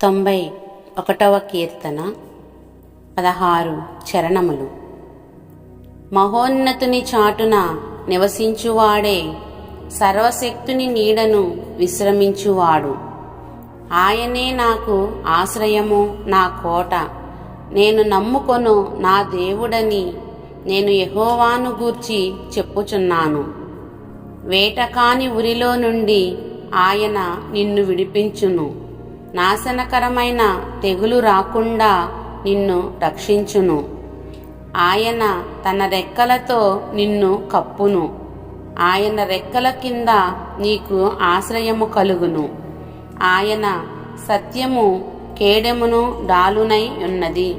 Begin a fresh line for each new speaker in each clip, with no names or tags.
తొంభై ఒకటవ కీర్తన పదహారు చరణములు. మహోన్నతుని చాటున నివసించువాడే సర్వశక్తుని నీడను విశ్రమించువాడు. ఆయనే నాకు ఆశ్రయము నా కోట. నేను నమ్ముకొను నా దేవుడని నేను యహోవాను గూర్చి చెప్పుచున్నాను. వేటకాని ఉరిలో నుండి ఆయన నిన్ను విడిపించును. నాశనకరమైన తెగులు రాకుండా నిన్ను రక్షించును. ఆయన తన రెక్కలతో నిన్ను కప్పును. ఆయన రెక్కల కింద నీకు ఆశ్రయము కలుగును. ఆయన సత్యము కేడెమును డాలునై ఉన్నది.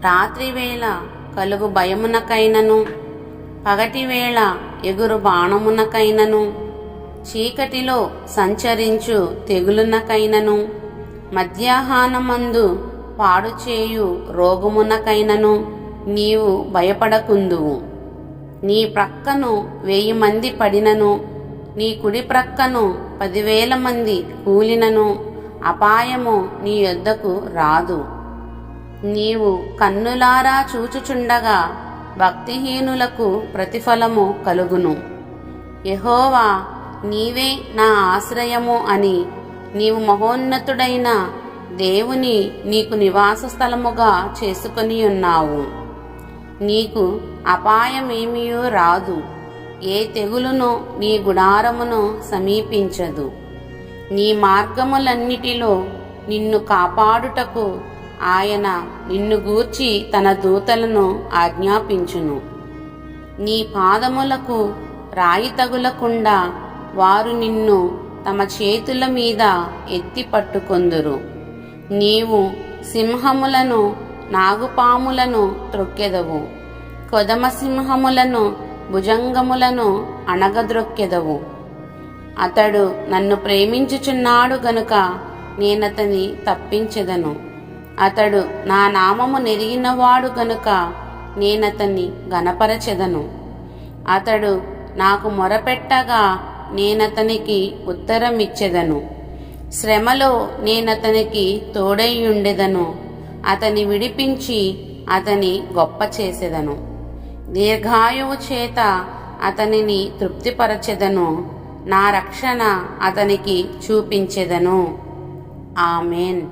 రాత్రివేళ కలుగు భయమునకైనను పగటివేళ ఎగురు బాణమునకైనను చీకటిలో సంచరించు తెగులునకైనను మధ్యాహ్నమందు పాడుచేయు రోగమునకైనను నీవు భయపడకుందువు. నీ ప్రక్కను వెయ్యి మంది పడినను నీ కుడి ప్రక్కను పదివేల మంది కూలినను అపాయము నీ యొద్దకు రాదు. నీవు కన్నులారా చూచుచుండగా భక్తిహీనులకు ప్రతిఫలము కలుగును. యహోవా నీవే నా ఆశ్రయము అని. నీవు మహోన్నతుడైన దేవుని నీకు నివాస స్థలముగా చేసుకొని ఉన్నావు. నీకు అపాయమేమియో రాదు. ఏ తెగులును నీ గుడారమును సమీపించదు. నీ మార్గములన్నిటిలో నిన్ను కాపాడుటకు ఆయన నిన్ను గూర్చి తన దూతలను ఆజ్ఞాపించును. నీ పాదములకు రాయి తగులకుండా వారు నిన్ను తమ చేతుల మీద ఎత్తి పట్టుకొందురు. నీవు సింహములను నాగుపాములను త్రొక్కెదవు. కొదమ సింహములను భుజంగములను అణగద్రొక్కెదవు. అతడు నన్ను ప్రేమించుచున్నాడు గనుక నేనతని తప్పించెదను. అతడు నా నామము నెరిగినవాడు గనుక నేనతన్ని గనపరచెదను అతడు నాకు మొరపెట్టగా నేనతనికి ఉత్తరమిచ్చెదను. శ్రమలో నేనతనికి తోడైయుండెదను అతని విడిపించి అతని గొప్ప చేసెదను దీర్ఘాయువు చేత అతనిని తృప్తిపరచెదను. నా రక్షణ అతనికి చూపించెదను. ఆమెన్.